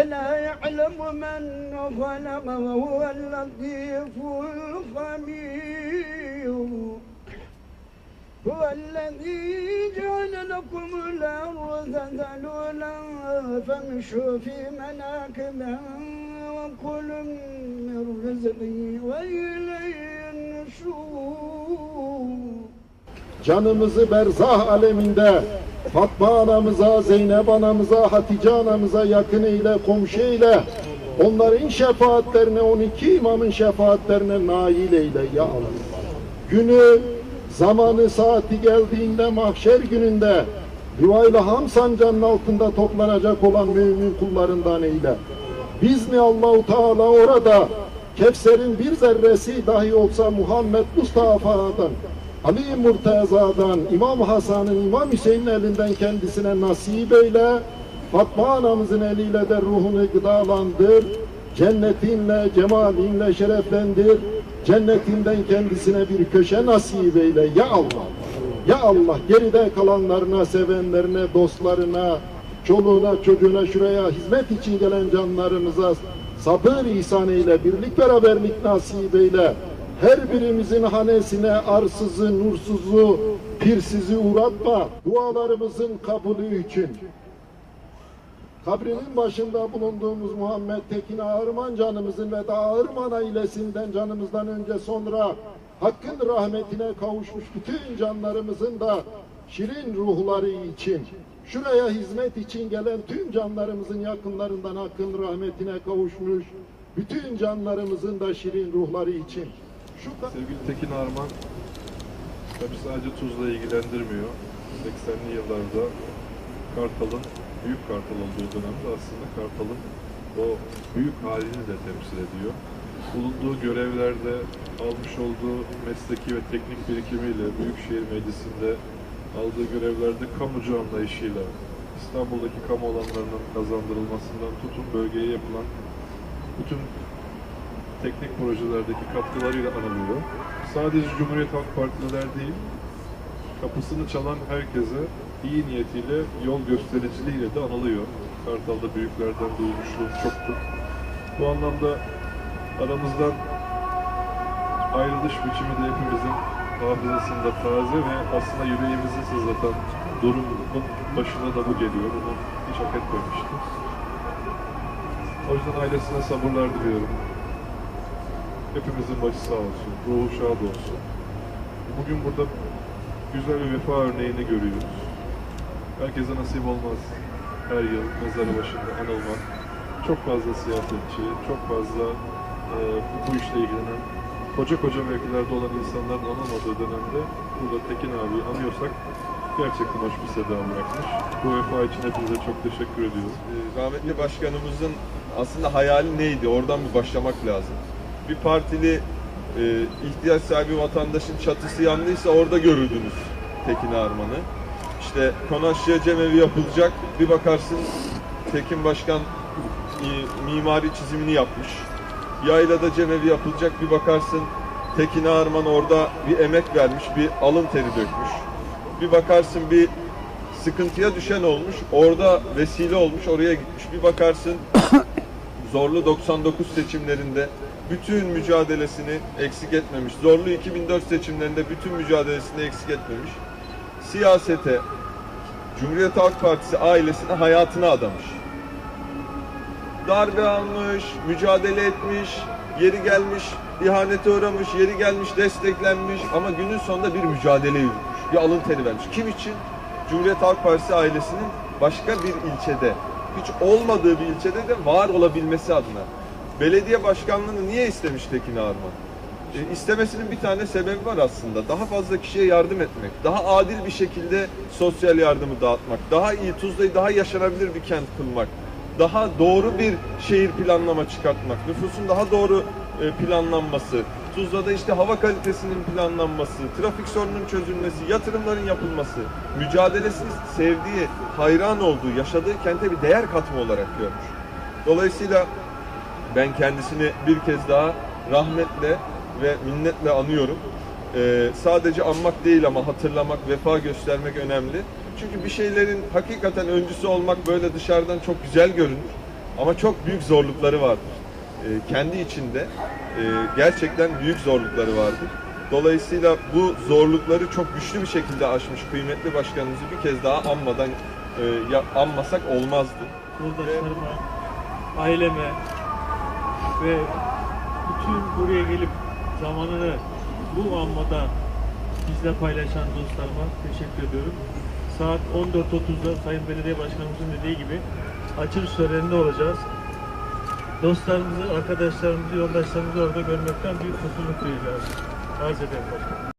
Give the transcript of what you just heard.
ألا يعلم من خلق وهو اللطيف الخبير. هو الذي جعل لكم الأرض ذلولا فامشوا في مناكبها وكلوا من رزقه وإليه النشور. Canımızı berzah aleminde Fatma anamıza, Zeynep anamıza, Hatice anamıza yakın eyle, komşu eyle. Onların şefaatlerine, 12 imamın şefaatlerine nail eyle ya Allah. Günü, zamanı, saati geldiğinde mahşer gününde Rivayla Ham sancağının altında toplanacak olan mümin kullarından eyle. Biz mi Allahu Teala orada Kevser'in bir zerresi dahi olsa Muhammed Mustafa'dan Ali Murteza'dan, İmam Hasan'ın, İmam Hüseyin'in elinden kendisine nasip eyle. Fatma anamızın eliyle de ruhunu gıdalandır. Cennetinle, cemalinle şereflendir. Cennetinden kendisine bir köşe nasip eyle. Ya Allah! Ya Allah! Geride kalanlarına, sevenlerine, dostlarına, çoluğuna, çocuğuna, şuraya hizmet için gelen canlarımıza sabır ihsan eyle, birlik beraberlik nasip eyle her birimizin hanesine arsızı, nursuzu, pirsizi uğratma. Dualarımızın kabulü için. Kabrinin başında bulunduğumuz Muhammed Tekin Ağırman canımızın ve da Ağırman ailesinden canımızdan önce sonra Hakkın rahmetine kavuşmuş bütün canlarımızın da şirin ruhları için, şuraya hizmet için gelen tüm canlarımızın yakınlarından Hakkın rahmetine kavuşmuş bütün canlarımızın da şirin ruhları için. Sevgili Tekin Arman tabi sadece Tuzla ilgilendirmiyor. 80'li yıllarda Kartal'ın, Büyük Kartal olduğu dönemde aslında Kartal'ın o büyük halini de temsil ediyor. Bulunduğu görevlerde almış olduğu mesleki ve teknik birikimiyle Büyükşehir Meclisi'nde aldığı görevlerde kamucu anlayışıyla İstanbul'daki kamu alanlarının kazandırılmasından tutun bölgeye yapılan bütün teknik projelerdeki katkılarıyla anılıyor. Sadece Cumhuriyet Halk Partililer değil, kapısını çalan herkese iyi niyetiyle, yol göstericiliğiyle de anılıyor. Kartal'da büyüklerden duymuşluğum çoktur. Bu anlamda aramızdan ayrılış biçimi de hepimizin hafızasında taze ve aslında yüreğimizi sızlatan durumun başına da bu geliyor. Bunu hiç hak etmemişti. O yüzden ailesine sabırlar diliyorum. Hepimizin başı sağ olsun, ruhu şad olsun. Bugün burada güzel bir vefa örneğini görüyoruz. Herkese nasip olmaz her yıl mezarı başında anılmak. Çok fazla siyasetçi, çok fazla e, bu işle ilgilenen, koca koca mevkilerde olan insanların anılmadığı dönemde burada Tekin abi anıyorsak gerçekten hoş bir seda bırakmış. Bu vefa için hepinize çok teşekkür ediyorum. Ee, rahmetli başkanımızın aslında hayali neydi? Oradan bir başlamak lazım. Bir partili e, ihtiyaç sahibi vatandaşın çatısı yandıysa orada görürdünüz Tekin Arman'ı. İşte Konaşya Cemevi yapılacak. Bir bakarsın Tekin Başkan mimari çizimini yapmış. Yaylada Cemevi yapılacak. Bir bakarsın Tekin Arman orada bir emek vermiş, bir alın teri dökmüş. Bir bakarsın bir sıkıntıya düşen olmuş, orada vesile olmuş, oraya gitmiş. Bir bakarsın zorlu 99 seçimlerinde bütün mücadelesini eksik etmemiş. Zorlu 2004 seçimlerinde bütün mücadelesini eksik etmemiş. Siyasete, Cumhuriyet Halk Partisi ailesine hayatını adamış. Darbe almış, mücadele etmiş, yeri gelmiş, ihanete uğramış, yeri gelmiş, desteklenmiş ama günün sonunda bir mücadele yürütmüş. Bir alın teri vermiş. Kim için? Cumhuriyet Halk Partisi ailesinin başka bir ilçede, hiç olmadığı bir ilçede de var olabilmesi adına. Belediye başkanlığını niye istemiş Tekin Arman? E, istemesinin bir tane sebebi var aslında. Daha fazla kişiye yardım etmek, daha adil bir şekilde sosyal yardımı dağıtmak, daha iyi Tuzla'yı daha yaşanabilir bir kent kılmak, daha doğru bir şehir planlama çıkartmak, nüfusun daha doğru e, planlanması, Tuzla'da işte hava kalitesinin planlanması, trafik sorunun çözülmesi, yatırımların yapılması, mücadelesini sevdiği, hayran olduğu, yaşadığı kente bir değer katma olarak görmüş. Dolayısıyla ben kendisini bir kez daha rahmetle ve minnetle anıyorum. Ee, sadece anmak değil ama hatırlamak, vefa göstermek önemli. Çünkü bir şeylerin hakikaten öncüsü olmak böyle dışarıdan çok güzel görünür. Ama çok büyük zorlukları vardır. E, kendi içinde e, gerçekten büyük zorlukları vardır. Dolayısıyla bu zorlukları çok güçlü bir şekilde aşmış kıymetli başkanımızı bir kez daha anmadan e, anmasak olmazdı. yoldaşlarıma, aileme ve bütün buraya gelip zamanını bu anmada bizle paylaşan dostlarıma teşekkür ediyorum. Saat 14.30'da Sayın Belediye Başkanımızın dediği gibi açılış töreninde olacağız. Dostlarımızı, arkadaşlarımızı, yoldaşlarımızı orada görmekten büyük mutluluk duyacağız. Arz ederim başkanım.